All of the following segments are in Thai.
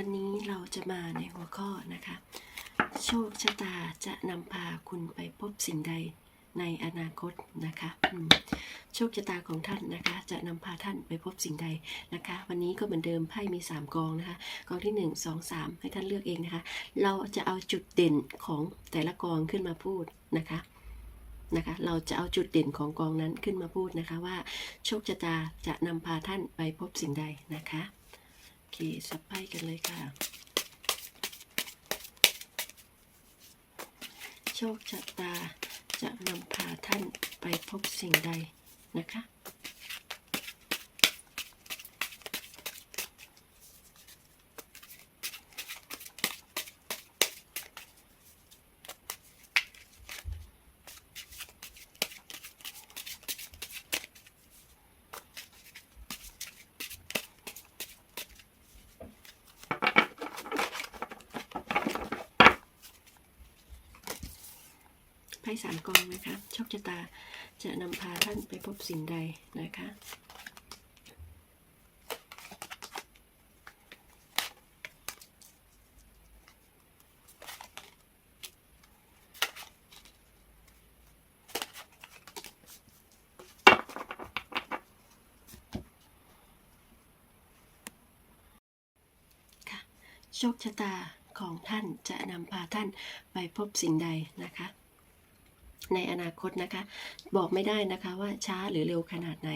วันนี้เราจะมาในหัวข้อนะคะ โชคชะตาจะนำพาคุณไปพบสิ่งใดในอนาคตนะคะโชคชะตาของท่านนะคะ จะนำพาท่านไปพบสิ่งใดนะคะ วันนี้ก็เหมือนเดิมไพ่มี 3 กองนะคะกองที่ 1 2 3 ให้ท่านเลือกเองนะคะ เราจะเอาจุดเด่นของแต่ละกองขึ้นมาพูดนะคะนะคะ เราจะเอาจุดเด่นของกองนั้นขึ้นมาพูดนะคะว่า โชคชะตาจะนำพาท่านไปพบสิ่งใดนะคะ เคสับไพ่กันเลยค่ะ โชคชะตาจะนำพาท่านไปพบสิ่งใดนะคะ ไพ่สามกองนะคะโชคชะตาจะนำพาท่านไปพบสิ่งใดนะคะค่ะโชคชะตาของท่านจะนำพาท่านไปพบสิ่งใดนะคะ ในอนาคตนะคะ บอกไม่ได้นะคะว่าช้าหรือเร็วขนาดไหน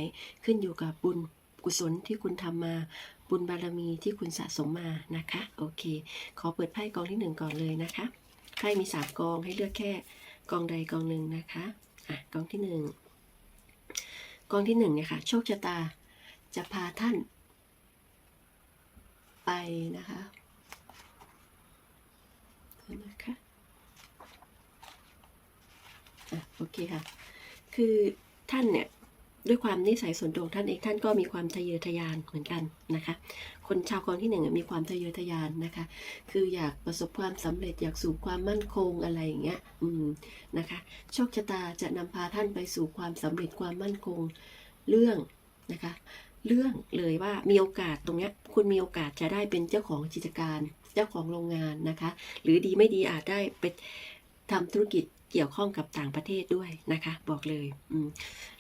ขึ้นอยู่กับบุญกุศลที่คุณทำมา บุญบารมีที่คุณสะสมมานะคะ โอเค ขอเปิดไพ่กองที่หนึ่งก่อนเลยนะคะไพ่มีสามกองให้เลือกแค่กองใดกองหนึ่งนะคะอะกองที่หนึ่งกองที่หนึ่งเนี่ยค่ะโชคชะตาจะพาท่านไปนะคะเดี๋ยวนะคะอะ โอเคค่ะ คือท่านเนี่ยด้วยความนิสัยส่วนตัวของท่านเองท่านก็มีความทะเยอทะยานเหมือนกันนะคะ คนชาวกองที่หนึ่งมีความทะเยอทะยานนะคะ คืออยากประสบความสำเร็จอยากสู่ความมั่นคงอะไรอย่างเงี้ยอืมนะคะโชคชะตาจะนำพาท่านไปสู่ความสำเร็จความมั่นคงเรื่องนะคะ เรื่องเลยว่ามีโอกาสตรงเนี้ยคุณมีโอกาสจะได้เป็นเจ้าของกิจการ เจ้าของโรงงานนะคะ หรือดีไม่ดีอาจได้ไปทำธุรกิจ เกี่ยวข้องกับต่างประเทศด้วยนะคะ บอกเลยอื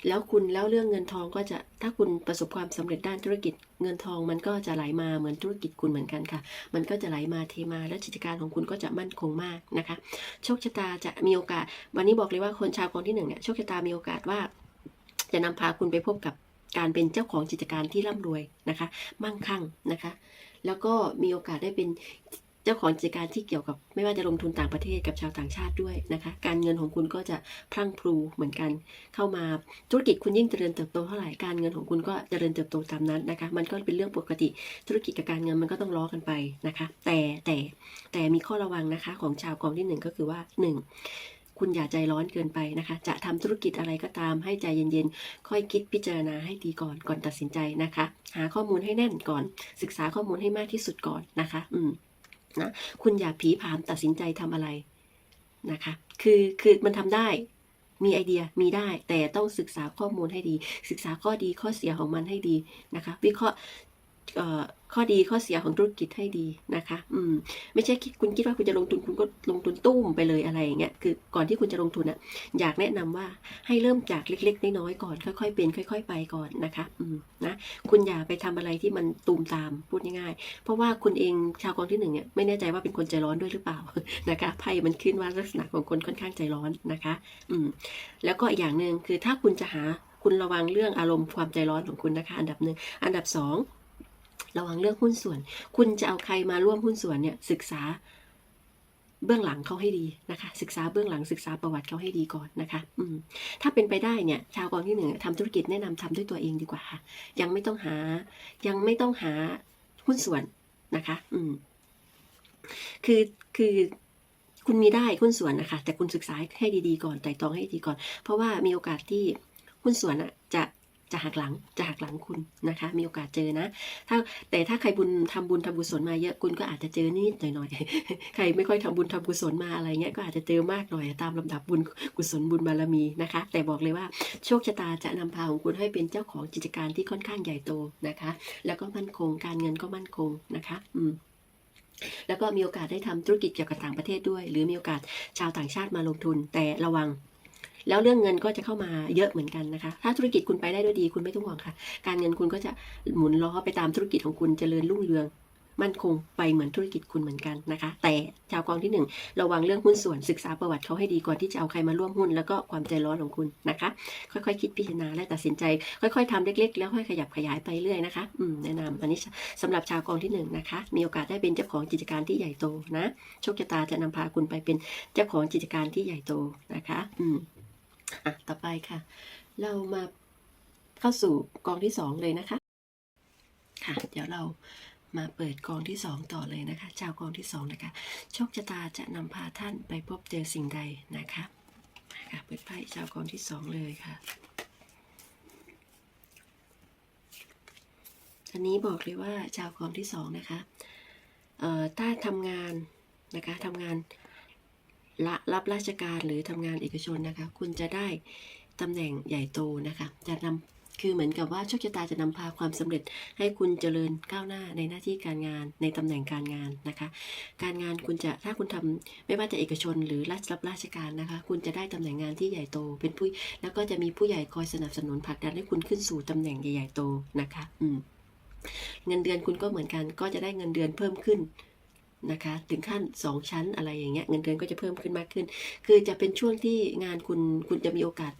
แล้วคุณแล้วเรื่องเงินทองก็จะถ้าคุณประสบความสำเร็จด้านธุรกิจเงินทองมันก็จะไหลมาเหมือนธุรกิจคุณเหมือนกันค่ะ มันก็จะไหลมาเทมา และกิจการของคุณก็จะมั่นคงมากนะคะ โชคชะตาจะมีโอกาส วันนี้บอกเลยว่าคนชาวกองที่หนึ่งเนี่ยโชคชะตามีโอกาสว่า จะนำพาคุณไปพบกับการเป็นเจ้าของกิจการที่ร่ำรวยนะคะ มั่งคั่งนะคะ แล้วก็มีโอกาสได้เป็น เจ้าของกิจการที่เกี่ยวกับไม่ว่าจะลงทุนต่างประเทศกับชาวต่างชาติด้วยนะคะ การเงินของคุณก็จะพรั่งพรูเหมือนกัน เข้ามาธุรกิจคุณยิ่งเจริญเติบโตเท่าไหร่การเงินของคุณก็เจริญเติบโตตามนั้นนะคะ มันก็เป็นเรื่องปกติธุรกิจกับการเงินมันก็ต้องล้อกันไปนะคะ แต่แต่แต่มีข้อระวังนะคะของชาวกองที่หนึ่งก็คือว่าหนึ่งคุณอย่าใจร้อนเกินไปนะคะ จะทำธุรกิจอะไรก็ตามให้ใจเย็นๆ ค่อยคิดพิจารณาให้ดีก่อนก่อนตัดสินใจนะคะ หาข้อมูลให้แน่นก่อน ศึกษาข้อมูลให้มากที่สุดก่อนนะคะ อืม นะคุณอย่าผีผามตัดสินใจทำอะไรนะคะ คือคือมันทำได้ มีไอเดียมีได้ แต่ต้องศึกษาข้อมูลให้ดี ศึกษาข้อดีข้อเสียของมันให้ดีนะคะ วิเคราะห์ ข้อดีข้อเสียของธุรกิจให้ดีนะคะ อืม ไม่ใช่คิดคุณคิดว่าคุณจะลงทุนคุณก็ลงทุนตุ้มไปเลยอะไรอย่างเงี้ย คือก่อนที่คุณจะลงทุนอะอยากแนะนำว่าให้เริ่มจากเล็ก ๆ น้อยๆก่อน ค่อยๆเป็น ค่อย ๆ ไปก่อนนะคะ อืม นะ คุณอย่าไปทำอะไรที่มันตูมตาม พูดง่ายๆ เพราะว่าคุณเองชาวกองที่หนึ่งเนี่ยไม่แน่ใจว่าเป็นคนใจร้อนด้วยหรือเปล่า นะคะ ไพ่มันขึ้นว่าลักษณะของคนค่อนข้างใจร้อนนะคะ อืม แล้วก็อีกอย่างหนึ่งคือถ้าคุณจะหาคุณระวังเรื่องอารมณ์ความใจร้อนของคุณนะคะ อันดับหนึ่ง อันดับสอง ระวังเรื่องหุ้นส่วน คุณจะเอาใครมาร่วมหุ้นส่วนเนี่ยศึกษาเบื้องหลังเขาให้ดีนะคะ ศึกษาเบื้องหลังศึกษาประวัติเขาให้ดีก่อนนะคะอืมถ้าเป็นไปได้เนี่ย ชาวกองที่หนึ่งทำธุรกิจแนะนำทำด้วยตัวเองดีกว่าค่ะ ยังไม่ต้องหา ยังไม่ต้องหาหุ้นส่วนนะคะ อืมคือคือคุณมีได้หุ้นส่วนนะคะ แต่คุณศึกษาให้ดีๆก่อนไต่ตองให้ดีก่อน เพราะว่ามีโอกาสที่หุ้นส่วนอะจะ จะหักหลังจะหักหลังคุณนะคะ มีโอกาสเจอนะ ถ้าแต่ถ้าใครบุญทำบุญทำกุศลมาเยอะคุณก็อาจจะเจอนิดๆหน่อยๆใครไม่ค่อยทำบุญทำกุศลมาอะไรเงี้ยก็อาจจะเจอมากหน่อยตามลำดับบุญกุศลบุญบารมีนะคะ แต่บอกเลยว่าโชคชะตาจะนำพาของคุณให้เป็นเจ้าของกิจการที่ค่อนข้างใหญ่โตนะคะ แล้วก็มั่นคงการเงินก็มั่นคงนะคะ อืมแล้วก็มีโอกาสได้ทำธุรกิจเกี่ยวกับต่างประเทศด้วย หรือมีโอกาสชาวต่างชาติมาลงทุนแต่ระวัง แล้วเรื่องเงินก็จะเข้ามาเยอะเหมือนกันนะคะ ถ้าธุรกิจคุณไปได้ด้วยดีคุณไม่ต้องห่วงค่ะ การเงินคุณก็จะหมุนล้อไปตามธุรกิจของคุณเจริญรุ่งเรือง มั่นคงไปเหมือนธุรกิจคุณเหมือนกันนะคะ แต่ชาวกองที่หนึ่งระวังเรื่องหุ้นส่วนศึกษาประวัติเขาให้ดีก่อนที่จะเอาใครมาร่วมหุ้นแล้วก็ความใจร้อนของคุณนะคะ ค่อยๆคิดพิจารณาและตัดสินใจ ค่อย ๆทำเล็ก ๆ แล้วค่อยขยับขยายไปเรื่อยนะคะอืมแนะนำอันนี้สำหรับชาวกองที่หนึ่งนะคะ มีโอกาสได้เป็นเจ้าของกิจการที่ใหญ่โตนะโชคชะตาจะนำพาคุณไปเป็นเจ้าของกิจการที่ใหญ่โตนะคะ อืม อะต่อไปค่ะ เรามาเข้าสู่กองที่สองเลยนะคะ ค่ะ เดี๋ยวเรามาเปิดกองที่สองต่อเลยนะคะ ชาวกองที่สองนะคะ โชคชะตาจะนำพาท่านไปพบเจอสิ่งใดนะคะค่ะเปิดไพ่ชาวกองที่สองเลยค่ะอันนี้บอกเลยว่าชาวกองที่สองนะคะเอ่อถ้าทำงานนะคะทำงาน ละรับราชการหรือทำงานเอกชนนะคะ คุณจะได้ตำแหน่งใหญ่โตนะคะ จะนำคือเหมือนกับว่าโชคชะตาจะนำพาความสำเร็จให้คุณเจริญก้าวหน้าในหน้าที่การงานในตำแหน่งการงานนะคะ การงานคุณจะถ้าคุณทำไม่ว่าจะเอกชนหรือรัฐรับราชการนะคะ คุณจะได้ตำแหน่งงานที่ใหญ่โต เป็นผู้แล้วก็จะมีผู้ใหญ่คอยสนับสนุนผลักดันให้คุณขึ้นสู่ตำแหน่งใหญ่ๆโตนะคะ อืมเงินเดือนคุณก็เหมือนกันก็จะได้เงินเดือนเพิ่มขึ้น นะคะ ถึงขั้นสองชั้นอะไรอย่างเงี้ยเงินเดือนก็จะเพิ่มขึ้นมากขึ้น คือจะเป็นช่วงที่งานคุณคุณจะมีโอกาส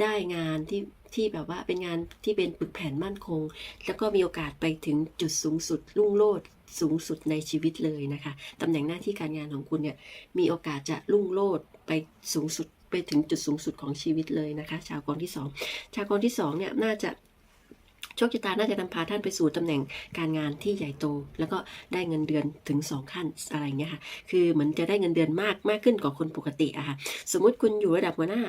ได้งานที่ที่แบบว่าเป็นงานที่เป็นปึกแผ่นมั่นคง แล้วก็มีโอกาสไปถึงจุดสูงสุดรุ่งโรจน์สูงสุดในชีวิตเลยนะคะตำแหน่งหน้าที่การงานของคุณเนี่ยมีโอกาสจะรุ่งโรจน์ไปสูงสุดไปถึงจุดสูงสุดของชีวิตเลยนะคะ ชาวกองที่สองชาวกองที่สองเนี่ยน่าจะ โชคชะตาน่าจะนำพาท่านไปสู่ตำแหน่งการงานที่ใหญ่โต แล้วก็ได้เงินเดือนถึง 2 ขั้นอะไรเงี้ยค่ะ คือเหมือนจะได้เงินเดือนมากมากขึ้นกว่าคนปกติอะค่ะ สมมุติคุณอยู่ระดับหัวหน้า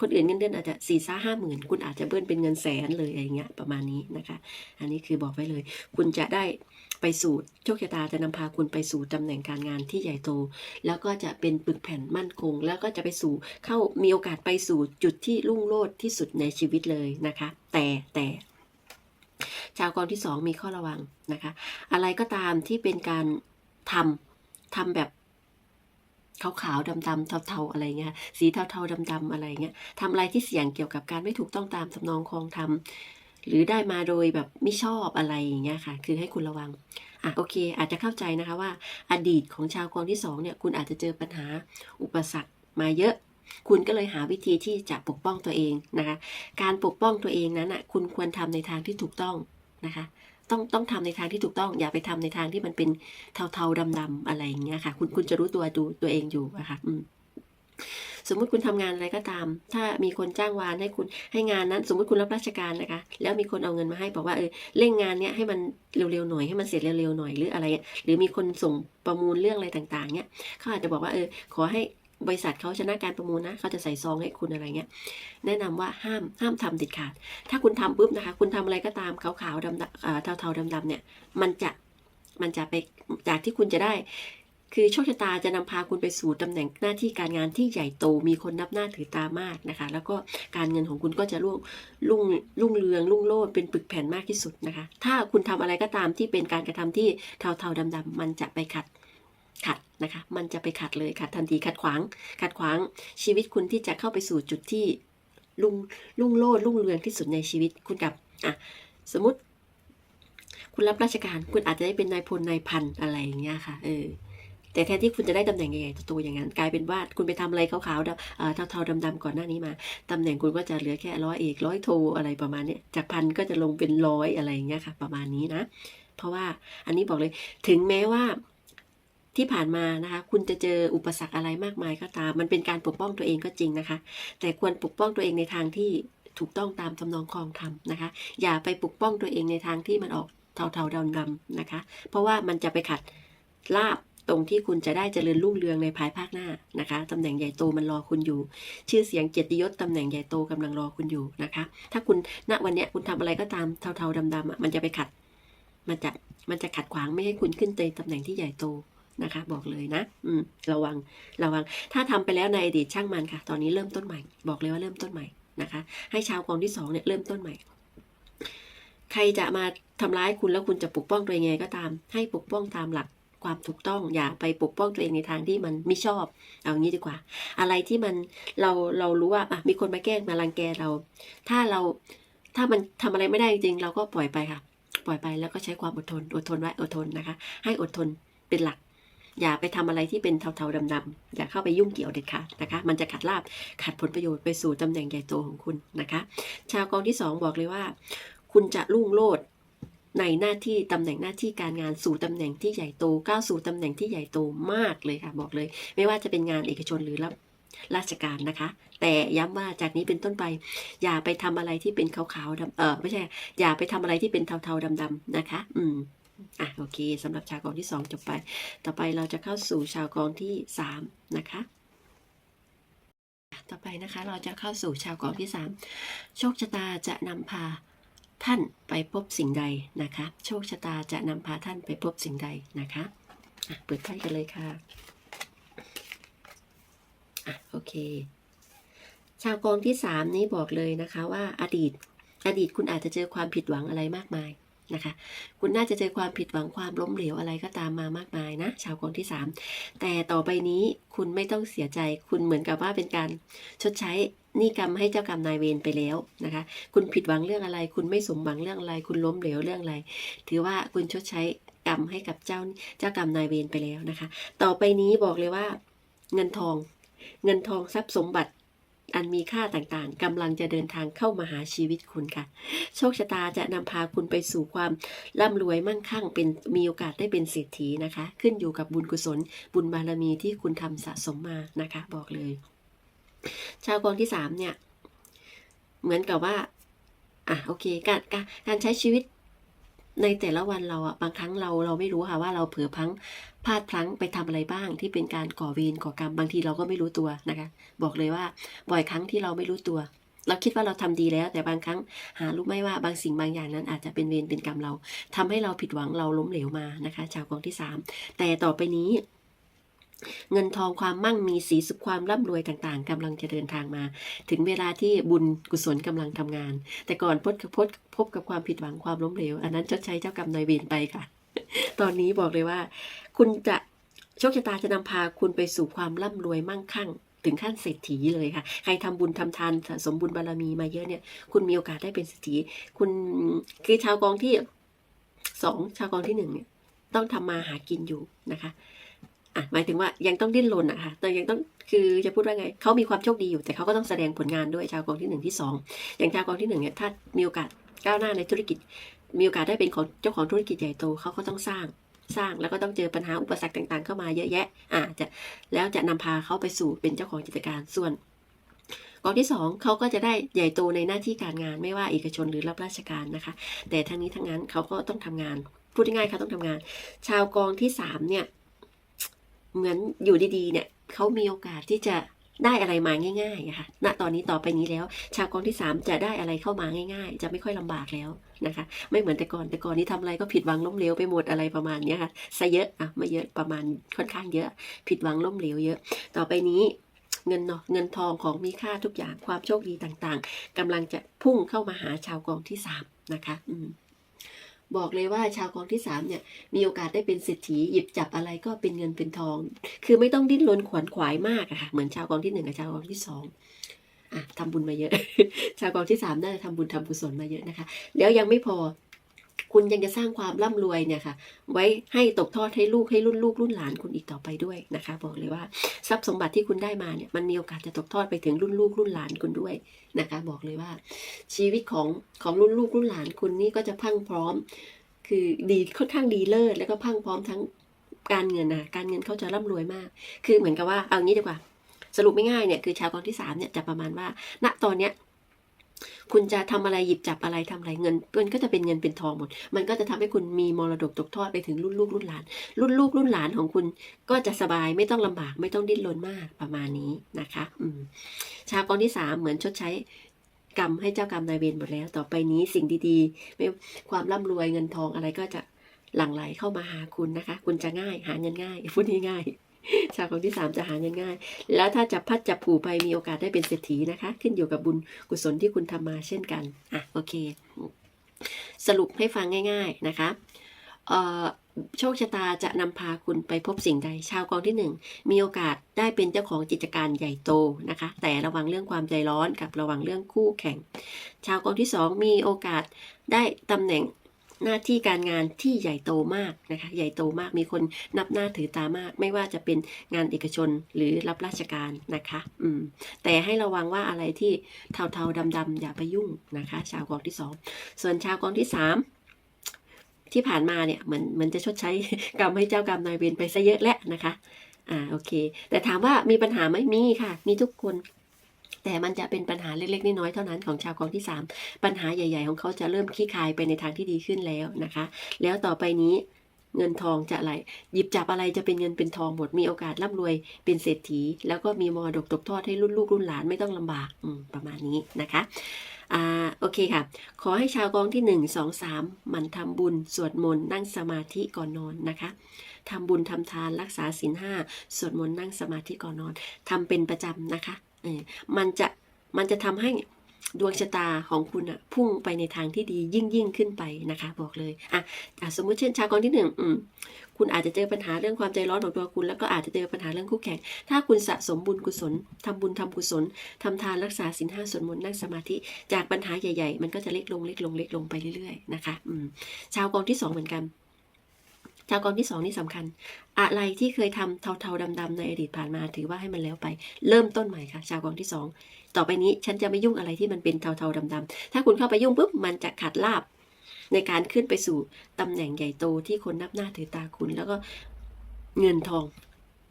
คนอื่นเงินเดือนอาจจะสี่ซ่าห้าหมื่นคุณอาจจะเบิ้ลเป็นเงินแสนเลยอะไรเงี้ยประมาณนี้นะคะ อันนี้คือบอกไว้เลย คุณจะได้ไปสู่โชคชะตาจะนำพาคุณไปสู่ตำแหน่งการงานที่ใหญ่โต แล้วก็จะเป็นปึกแผ่นมั่นคง แล้วก็จะไปสู่เข้ามีโอกาสไปสู่จุดที่รุ่งโรจน์ที่สุดในชีวิตเลยนะคะ แต่แต่ ชาวกองที่สองมีข้อระวังนะคะ อะไรก็ตามที่เป็นการทำทำแบบขาวๆดำๆเทาๆอะไรเงี้ยสีเทาๆดำๆอะไรเงี้ยทำอะไรที่เสี่ยงเกี่ยวกับการไม่ถูกต้องตามทำนองคองธรรมหรือได้มาโดยแบบไม่ชอบอะไรอย่างเงี้ยค่ะ คือให้คุณระวัง อะโอเค อาจจะเข้าใจนะคะว่า อดีตของชาวกองที่สองเนี่ยคุณอาจจะเจอปัญหาอุปสรรคมาเยอะ คุณก็เลยหาวิธีที่จะปกป้องตัวเองนะคะ การปกป้องตัวเองนั้นอะคุณควรทำในทางที่ถูกต้อง นะคะ ต้องต้องทำในทางที่ถูกต้อง อย่าไปทำในทางที่มันเป็นเทาๆดำๆอะไรอย่างเงี้ยค่ะ คุณคุณจะรู้ตัวดูตัวเองอยู่นะคะอืมสมมุติคุณทำงานอะไรก็ตาม ถ้ามีคนจ้างวานให้คุณให้งานนั้น สมมุติคุณรับราชการนะคะ แล้วมีคนเอาเงินมาให้บอกว่าเออเร่งงานเนี้ยให้มันเร็วๆหน่อยให้มันเสร็จเร็วๆหน่อยหรืออะไรหรือมีคนส่งประมูลเรื่องอะไรต่างๆเนี้ยเขาอาจจะบอกว่าเออขอให้ บริษัทเขาชนะการประมูลนะเขาจะใส่ซองให้คุณอะไรเงี้ย แนะนำว่าห้ามห้ามทำเด็ดขาด ถ้าคุณทำปุ๊บนะคะ คุณทำอะไรก็ตามขาวๆดำๆเทาๆดำๆเนี่ย มันจะมันจะไปจากที่คุณจะได้ คือโชคชะตาจะนำพาคุณไปสู่ตำแหน่งหน้าที่การงานที่ใหญ่โตมีคนนับหน้าถือตามากนะคะ แล้วก็การเงินของคุณก็จะรุ่งรุ่งรุ่งเรืองรุ่งโรจน์เป็นปึกแผ่นมากที่สุดนะคะ ถ้าคุณทำอะไรก็ตามที่เป็นการกระทำที่เทาๆดำๆมันจะไปขัด ขัดนะคะ มันจะไปขัดเลยขัดทันทีขัดขวาง ขัดขวางชีวิตคุณที่จะเข้าไปสู่จุดที่รุ่งรุ่งโรจน์รุ่งเรืองที่สุดในชีวิตคุณกับอะสมมติคุณรับราชการคุณอาจจะได้เป็นนายพลนายพันอะไรอย่างเงี้ยค่ะเออแต่แทนที่คุณจะได้ตำแหน่งใหญ่ๆโตๆอย่างนั้น กลายเป็นว่าคุณไปทำอะไรขาวๆดำเออเทาๆดำๆก่อนหน้านี้มาตำแหน่งคุณก็จะเหลือแค่ร้อยเอกร้อยโทอะไรประมาณนี้จากพันก็จะลงเป็นร้อยอะไรอย่างเงี้ยค่ะ ประมาณนี้นะ เพราะว่าอันนี้บอกเลยถึงแม้ว่า ที่ผ่านมานะคะ คุณจะเจออุปสรรคอะไรมากมายก็ตาม มันเป็นการปกป้องตัวเองก็จริงนะคะ แต่ควรปกป้องตัวเองในทางที่ถูกต้องตามทำนองคลองธรรมนะคะ อย่าไปปกป้องตัวเองในทางที่มันออกเทาๆดำๆนะคะ เพราะว่ามันจะไปขัดลาบตรงที่คุณจะได้เจริญรุ่งเรืองในภายภาคหน้านะคะตำแหน่งใหญ่โตมันรอคุณอยู่ ชื่อเสียงเกียรติยศตำแหน่งใหญ่โตกำลังรอคุณอยู่นะคะ ถ้าคุณณวันนี้คุณทำอะไรก็ตามเทาๆดำๆอะมันจะไปขัด มันจะมันจะขัดขวางไม่ให้คุณขึ้นในตำแหน่งที่ใหญ่โต นะคะ บอกเลยนะ อืม ระวัง ระวัง ถ้าทำไปแล้วในอดีตช่างมันค่ะ ตอนนี้เริ่มต้นใหม่ บอกเลยว่าเริ่มต้นใหม่นะคะ ให้ชาวกองที่สองเนี่ยเริ่มต้นใหม่ ใครจะมาทำร้ายคุณแล้วคุณจะปกป้องตัวเองไงก็ตาม ให้ปกป้องตามหลักความถูกต้อง อย่าไปปกป้องตัวเองในทางที่มันไม่ชอบ เอางี้ดีกว่า อะไรที่มันเราเรารู้ว่าอะมีคนมาแกล้งมารังแกเรา ถ้าเราถ้ามันทำอะไรไม่ได้จริงเราก็ปล่อยไปค่ะ ปล่อยไปแล้วก็ใช้ความอดทน อดทนไว้อดทนนะคะ ให้อดทนเป็นหลัก อย่าไปทำอะไรที่เป็นเทาๆดำๆอย่าเข้าไปยุ่งเกี่ยวเด็ดขาดนะคะ มันจะขัดลาบขัดผลประโยชน์ไปสู่ตำแหน่งใหญ่โตของคุณนะคะ ชาวกองที่สองบอกเลยว่า คุณจะรุ่งโรจน์ในหน้าที่ตำแหน่งหน้าที่การงานสู่ตำแหน่งที่ใหญ่โตก้าวสู่ตำแหน่งที่ใหญ่โตมากเลยค่ะ บอกเลย ไม่ว่าจะเป็นงานเอกชนหรือรับราชการนะคะ แต่ย้ำว่าจากนี้เป็นต้นไป อย่าไปทำอะไรที่เป็นขาวๆดำเออไม่ใช่ อย่าไปทำอะไรที่เป็นเทาๆดำๆนะคะ อืม อะโอเคสำหรับชาวกองที่สองจบไป ต่อไปเราจะเข้าสู่ชาวกองที่สามนะคะ ต่อไปนะคะเราจะเข้าสู่ชาวกองที่สามโชคชะตาจะนำพาท่านไปพบสิ่งใดนะคะ โชคชะตาจะนำพาท่านไปพบสิ่งใดนะคะอะเปิดไพ่กันเลยค่ะอะโอเค ชาวกองที่สามนี้บอกเลยนะคะว่าอดีต อดีตคุณอาจจะเจอความผิดหวังอะไรมากมาย นะคะ คุณน่าจะเจอความผิดหวังความล้มเหลวอะไรก็ตามมามากมายนะ ชาวกองที่สามแต่ต่อไปนี้คุณไม่ต้องเสียใจ คุณเหมือนกับว่าเป็นการชดใช้หนี้กรรมให้เจ้ากรรมนายเวรไปแล้วนะคะ คุณผิดหวังเรื่องอะไร คุณไม่สมหวังเรื่องอะไร คุณล้มเหลวเรื่องอะไร ถือว่าคุณชดใช้กรรมให้กับเจ้าเจ้ากรรมนายเวรไปแล้วนะคะ ต่อไปนี้บอกเลยว่า เงินทอง เงินทองทรัพย์สมบัติ อันมีค่าต่างๆกำลังจะเดินทางเข้ามาหาชีวิตคุณค่ะ โชคชะตาจะนำพาคุณไปสู่ความร่ำรวยมั่งคั่งเป็นมีโอกาสได้เป็นเศรษฐีนะคะ ขึ้นอยู่กับบุญกุศล บุญบารมีที่คุณทำสะสมมานะคะ บอกเลย ชาวกองที่สามเนี่ย เหมือนกับว่าอะโอเค การการการใช้ชีวิต ในแต่ละวันเราอะบางครั้งเราเราไม่รู้ค่ะว่าเราเผลอพังพลาดพลั้งไปทำอะไรบ้าง ที่เป็นการก่อเวรก่อกรรมบางทีเราก็ไม่รู้ตัวนะคะ บอกเลยว่าบ่อยครั้งที่เราไม่รู้ตัว เราคิดว่าเราทำดีแล้ว แต่บางครั้งหารู้ไม่ว่าบางสิ่งบางอย่างนั้น อาจจะเป็นเวรเป็นกรรมเราทำให้เราผิดหวังเราล้มเหลวมานะคะ ชาวกองที่สามแต่ต่อไปนี้ เงินทองความมั่งมีสีสุขความร่ำรวยต่างๆกำลังจะเดินทางมา ถึงเวลาที่บุญกุศลกำลังทำงาน แต่ก่อนพบกับพบพบกับความผิดหวังความล้มเหลว อันนั้นชดใช้เจ้ากรรมนายเวรไปค่ะ ตอนนี้บอกเลยว่า คุณจะโชคชะตาจะนำพาคุณไปสู่ความร่ำรวยมั่งคั่งถึงขั้นเศรษฐีเลยค่ะ ใครทำบุญทำทานสะสมบุญบารมีมาเยอะเนี่ย คุณมีโอกาสได้เป็นเศรษฐี คุณคือชาวกองที่สองชาวกองที่หนึ่งเนี่ย ต้องทำมาหากินอยู่นะคะ อะหมายถึงว่ายังต้องดิ้นรนอะค่ะแต่ยังต้องคือจะพูดว่าไงเขามีความโชคดีอยู่แต่เขาก็ต้องแสดงผลงานด้วยชาวกองที่หนึ่งที่สองอย่างชาวกองที่หนึ่งเนี่ยถ้ามีโอกาสก้าวหน้าในธุรกิจ มีโอกาสได้เป็นของเจ้าของธุรกิจใหญ่โตเขาก็ต้องสร้างสร้างแล้วก็ต้องเจอปัญหาอุปสรรคต่างๆ เข้ามาเยอะแยะอ่าจะแล้วจะนำพาเขาไปสู่เป็นเจ้าของกิจการส่วนกองที่สองเขาก็จะได้ใหญ่โตในหน้าที่การงานไม่ว่าเอกชนหรือรับราชการนะคะ แต่ทั้งนี้ทั้งนั้นเขาก็ต้องทำงานพูดง่ายๆเขาต้องทำงาน ชาวกองที่สามเนี่ย เหมือนอยู่ดีๆ เนี่ยเขามีโอกาสที่จะได้อะไรมาง่ายๆอะค่ะ ณ ตอนนี้ต่อไปนี้แล้ว ชาวกองที่สามจะได้อะไรเข้ามาง่าย ๆ จะไม่ค่อยลำบากแล้วนะคะ ไม่เหมือนแต่ก่อน แต่ก่อนนี้ทำอะไรก็ผิดหวังล้มเหลวไปหมดอะไรประมาณเนี้ยค่ะซะเยอะอะไม่เยอะประมาณค่อนข้างเยอะ ผิดหวังล้มเหลวเยอะ ต่อไปนี้เงินเนาะเงินทองของมีค่าทุกอย่างความโชคดีต่างๆกำลังจะพุ่งเข้ามาหาชาวกองที่สามนะคะ อืม บอกเลยว่าชาวกองที่สามเนี่ยมีโอกาสได้เป็นเศรษฐีหยิบจับอะไรก็เป็นเงินเป็นทอง คือไม่ต้องดิ้นรนขวนขวายมากอะค่ะเหมือนชาวกองที่หนึ่งกับชาวกองที่สองอะทำบุญมาเยอะ ชาวกองที่สามน่าจะทำบุญทำกุศลมาเยอะนะคะ แล้วยังไม่พอ คุณยังจะสร้างความร่ำรวยเนี่ยค่ะ ไว้ให้ตกทอดให้ลูกให้รุ่นลูกรุ่นหลานคุณอีกต่อไปด้วยนะคะ บอกเลยว่าทรัพย์สมบัติที่คุณได้มาเนี่ยมันมีโอกาสจะตกทอดไปถึงรุ่นลูกรุ่นหลานคุณด้วยนะคะ บอกเลยว่า ชีวิตของของรุ่นลูกรุ่นหลานคุณนี่ก็จะพังพร้อม คือดีค่อนข้างดีเลิศแล้วก็พังพร้อมทั้งการเงินนะการเงินเขาจะร่ำรวยมาก คือเหมือนกับว่าเอางี้ดีกว่า สรุปไม่ง่ายเนี่ยคือชาวกองที่สามเนี่ยจะประมาณว่า ณตอนเนี้ย คุณจะทำอะไรหยิบจับอะไรทำอะไรเงินเงินก็จะเป็นเงินเป็นทองหมด มันก็จะทำให้คุณมีมรดกตกทอดไปถึงรุ่นลูกรุ่นหลาน รุ่นลูกรุ่นหลานของคุณก็จะสบายไม่ต้องลำบากไม่ต้องดิ้นรนมากประมาณนี้นะคะ อืมชาวกองที่สามเหมือนชดใช้กรรมให้เจ้ากรรมนายเวรหมดแล้ว ต่อไปนี้สิ่งดีๆไม่ความร่ำรวยเงินทองอะไรก็จะหลั่งไหลเข้ามาหาคุณนะคะ คุณจะง่าย หาเงินง่ายพูดง่าย ชาวกองที่สามจะหาเงินง่าย แล้วถ้าจับพัดจับผูไปมีโอกาสได้เป็นเศรษฐีนะคะ ขึ้นอยู่กับบุญกุศลที่คุณทำมาเช่นกัน อะ โอเค สรุปให้ฟังง่าย ๆนะคะโชคชะตาจะนำพาคุณไปพบสิ่งใด ชาวกองที่หนึ่งมีโอกาสได้เป็นเจ้าของกิจการใหญ่โตนะคะ แต่ระวังเรื่องความใจร้อนกับระวังเรื่องคู่แข่ง ชาวกองที่สองมีโอกาสได้ตำแหน่ง หน้าที่การงานที่ใหญ่โตมากนะคะ ใหญ่โตมากมีคนนับหน้าถือตามาก ไม่ว่าจะเป็นงานเอกชนหรือรับราชการนะคะ อืม แต่ให้ระวังว่าอะไรที่เทาๆดำๆอย่าไปยุ่งนะคะ ชาวกองที่สองส่วนชาวกองที่สามที่ผ่านมาเนี่ยเหมือนเหมือนจะชดใช้กรรมให้เจ้ากรรมนายเวรไปซะเยอะแล้วนะคะ อ่าโอเค แต่ถามว่ามีปัญหาไหมมีค่ะ มีทุกคน แต่มันจะเป็นปัญหาเล็กๆน้อยๆเท่านั้นของชาวกองที่ 3 ปัญหาใหญ่ ๆ ของเขาจะเริ่มคลี่คลายไปในทางที่ดีขึ้นแล้วนะคะ แล้วต่อไปนี้เงินทองจะไหลหยิบจับอะไรจะเป็นเงินเป็นทองหมดมีโอกาสร่ำรวยเป็นเศรษฐี แล้วก็มีมรดกตกทอดให้รุ่นลูกรุ่นหลานไม่ต้องลำบากอืมประมาณนี้นะคะอ่าโอเคค่ะ ขอให้ชาวกองที่ 1 2 3หมันทำบุญ สวดมนต์นั่งสมาธิก่อนนอนนะคะทำบุญทำทานรักษาศีลห้าสวดมนต์นั่งสมาธิก่อนนอนทำเป็นประจำนะคะ มันจะมันจะทำให้ดวงชะตาของคุณอะพุ่งไปในทางที่ดียิ่งยิ่งขึ้นไปนะคะ บอกเลยอะอะสมมุติเช่นชาวกองที่หนึ่งคุณอาจจะเจอปัญหาเรื่องความใจร้อนของตัวคุณ แล้วก็อาจจะเจอปัญหาเรื่องคู่แข่ง ถ้าคุณสะสมบุญกุศลทำบุญทำกุศลทำทานรักษาศีลห้าสวดมนต์นั่งสมาธิ จากปัญหาใหญ่ ๆ มันก็จะเล็กลงเล็กลงเล็กลงไปเรื่อยๆนะคะอืชาวกองที่สองเหมือนกัน ชาวกองที่สองนี่สำคัญ อะไรที่เคยทำเทาๆดำๆในอดีตผ่านมาถือว่าให้มันแล้วไป เริ่มต้นใหม่ค่ะ ชาวกองที่สองต่อไปนี้ฉันจะไม่ยุ่งอะไรที่มันเป็นเทาๆดำๆถ้าคุณเข้าไปยุ่งปุ๊บมันจะขัดลาบ ในการขึ้นไปสู่ตำแหน่งใหญ่โตที่คนนับหน้าถือตาคุณ แล้วก็เงินทอง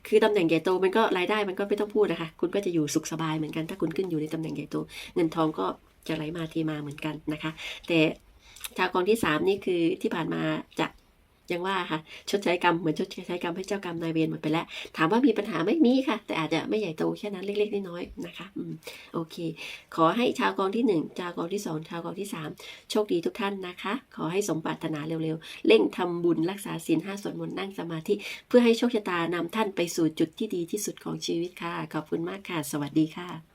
คือตำแหน่งใหญ่โตมันก็รายได้มันก็ไม่ต้องพูดนะคะคุณก็จะอยู่สุขสบายเหมือนกัน ถ้าคุณขึ้นอยู่ในตำแหน่งใหญ่โต เงินทองก็จะไหลมาเทมาเหมือนกันนะคะ แต่ชาวกองที่สามนี่คือที่ผ่านมาจะ ยังว่าค่ะ ชดใช้กรรมเหมือนชดใช้กรรมให้เจ้ากรรมนายเวรหมดไปแล้ว ถามว่ามีปัญหาไม่มีค่ะ แต่อาจจะไม่ใหญ่โตแค่นั้นเล็กๆน้อยๆนะคะอืมโอเค ขอให้ชาวกองที่หนึ่งชาวกองที่สองชาวกองที่สามโชคดีทุกท่านนะคะ ขอให้สมปรารถนาเร็วๆ เร่งทำบุญรักษาศีลห้าสวดมนต์นั่งสมาธิ เพื่อให้โชคชะตานำท่านไปสู่จุดที่ดีที่สุดของชีวิตค่ะ ขอบคุณมากค่ะ สวัสดีค่ะ